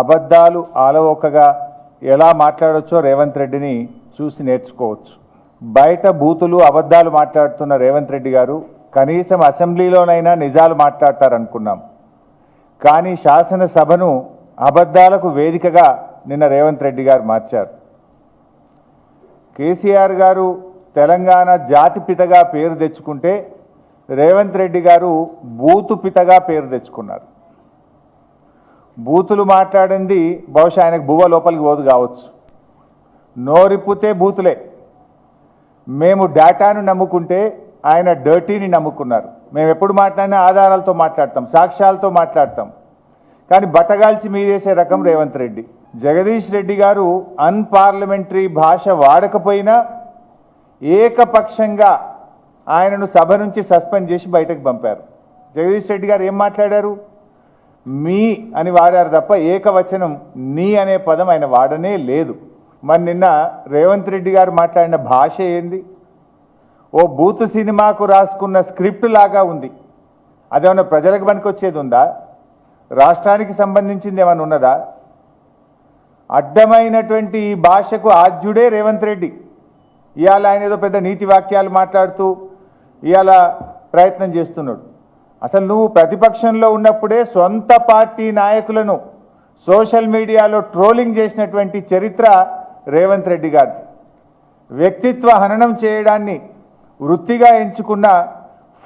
అబద్ధాలు ఆలవోకగా ఎలా మాట్లాడొచ్చో రేవంత్ రెడ్డిని చూసి నేర్చుకోవచ్చు. బయట బూతులు అబద్ధాలు మాట్లాడుతున్న రేవంత్ రెడ్డి గారు కనీసం అసెంబ్లీలోనైనా నిజాలు మాట్లాడతారనుకున్నాం. కానీ శాసనసభను అబద్ధాలకు వేదికగా నిన్న రేవంత్ రెడ్డి గారు మార్చారు. కేసీఆర్ గారు తెలంగాణ జాతి పితగా పేరు తెచ్చుకుంటే రేవంత్ రెడ్డి గారు బూతు పితగా పేరు తెచ్చుకున్నారు. బూతులు మాట్లాడింది బహుశా ఆయనకు బువ్వ లోపలికి పోదు కావచ్చు. నోరిప్పితే బూతులే. మేము డేటాను నమ్ముకుంటే ఆయన డర్టీని నమ్ముకున్నారు. మేము ఎప్పుడు మాట్లాడినా ఆధారాలతో మాట్లాడతాం సాక్ష్యాలతో మాట్లాడతాం. కానీ బట్టగాల్చి మీదేసే రకం రేవంత్ రెడ్డి. జగదీష్ రెడ్డి గారు అన్పార్లమెంటరీ భాష వాడకపోయినా ఏకపక్షంగా ఆయనను సభ నుంచి సస్పెండ్ చేసి బయటకు పంపారు. జగదీష్ రెడ్డి గారు ఏం మాట్లాడారు? మీ అని వాడారు తప్ప ఏకవచనం నీ అనే పదం ఆయన వాడనే లేదు. మరి నిన్న రేవంత్ రెడ్డి గారు మాట్లాడిన భాష ఏంది? ఓ బూత్ సినిమాకు రాసుకున్న స్క్రిప్ట్ లాగా ఉంది. అదేమన్నా ప్రజలకు పనికొచ్చేది ఉందా? రాష్ట్రానికి సంబంధించింది ఏమైనా ఉన్నదా? అడ్డమైనటువంటి ఈ భాషకు ఆద్యుడే రేవంత్ రెడ్డి. ఇవాళ ఆయన ఏదో పెద్ద నీతి వాక్యాలు మాట్లాడుతూ ఇవాళ ప్రయత్నం చేస్తున్నాడు. అసలు నువ్వు ప్రతిపక్షంలో ఉన్నప్పుడే సొంత పార్టీ నాయకులను సోషల్ మీడియాలో ట్రోలింగ్ చేసినటువంటి చరిత్ర రేవంత్ రెడ్డి గారి వ్యక్తిత్వ హననం చేయడాన్ని వృత్తిగా ఎంచుకున్న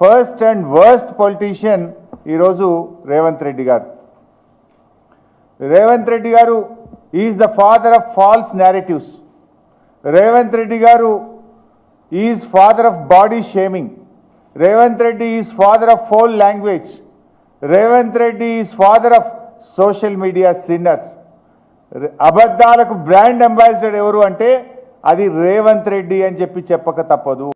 ఫస్ట్ అండ్ వర్స్ట్ పొలిటీషియన్ ఈరోజు Revanth Reddy garu. Revanth Reddy garu is the father of false narratives. Revanth Reddy garu is father of body shaming. Revanth Reddy is father of foul language Revanth Reddy is father of social media sinners అబద్ధాలకు brand ambassador ఎవరు అంటే అది రేవంత్ రెడ్డి అని చెప్పి చెప్పక తప్పదు.